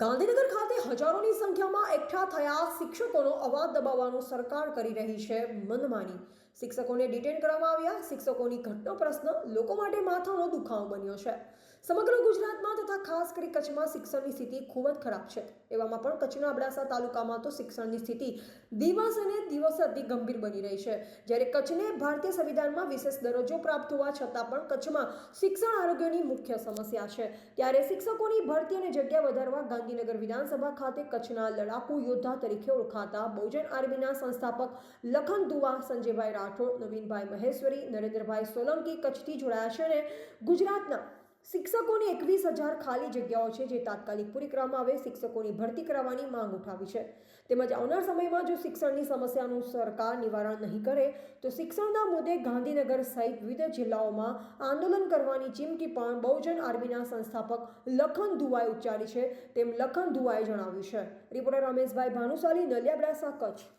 ગાંધીનગર ખાતે હજારોની સંખ્યામાં એકઠા થયા શિક્ષકોનો અવાજ દબાવવાનું સરકાર કરી રહી છે મનમાની. શિક્ષકોને ડિટેન કરવામાં આવ્યા. શિક્ષકોની ઘટનો પ્રશ્ન લોકો માટે માથાનો દુખાવો બન્યો છે. સમગ્ર ગુજરાતમાં તથા ખાસ કરી કચ્છમાં શિક્ષણની સ્થિતિ ખૂબ જ ખરાબ છે. એવામાં પણ કચ્છના અબડાસા તાલુકામાં તો શિક્ષણની સ્થિતિ દિવસ અને દિવસ અતિ ગંભીર બની રહી છે. જ્યારે કચ્છને ભારતીય સંવિધાનમાં વિશેષ દરજ્જો પ્રાપ્ત હોવા છતાં પણ કચ્છમાં શિક્ષણ આરોગ્યની મુખ્ય સમસ્યા છે. ત્યારે શિક્ષકોની ભરતી અને જગ્યા વધારવા ગાંધીનગર વિધાનસભા ખાતે કચ્છના લડાકુ યોદ્ધા તરીકે ઓળખાતા બહુજન આર્મીના સંસ્થાપક લખન દુવા સંજયભાઈ રાઠોડ, નવીનભાઈ મહેશ્વરી, નરેન્દ્રભાઈ સોલંકી કચ્છથી જોડાયા છે અને ગુજરાતના શિક્ષકોની એકવીસ હજાર ખાલી જગ્યાઓ છે જે તાત્કાલિક પૂરી કરવામાં આવે, શિક્ષકોની ભરતી કરાવવાની માંગ ઉઠાવી છે. તેમજ આવનાર સમયમાં જો શિક્ષણની સમસ્યાનું સરકાર નિવારણ નહીં કરે, તો શિક્ષણના મુદ્દે ગાંધીનગર સહિત વિવિધ જિલ્લાઓમાં આંદોલન કરવાની ચીમકી પણ બહુજન આર્મીના સંસ્થાપક લખન દુવાએ ઉચ્ચારી છે. તેમ લખન દુવાએ જણાવ્યું છે. રિપોર્ટર રમેશભાઈ ભાનુશાલી, નલિયાબડાસા, કચ્છ.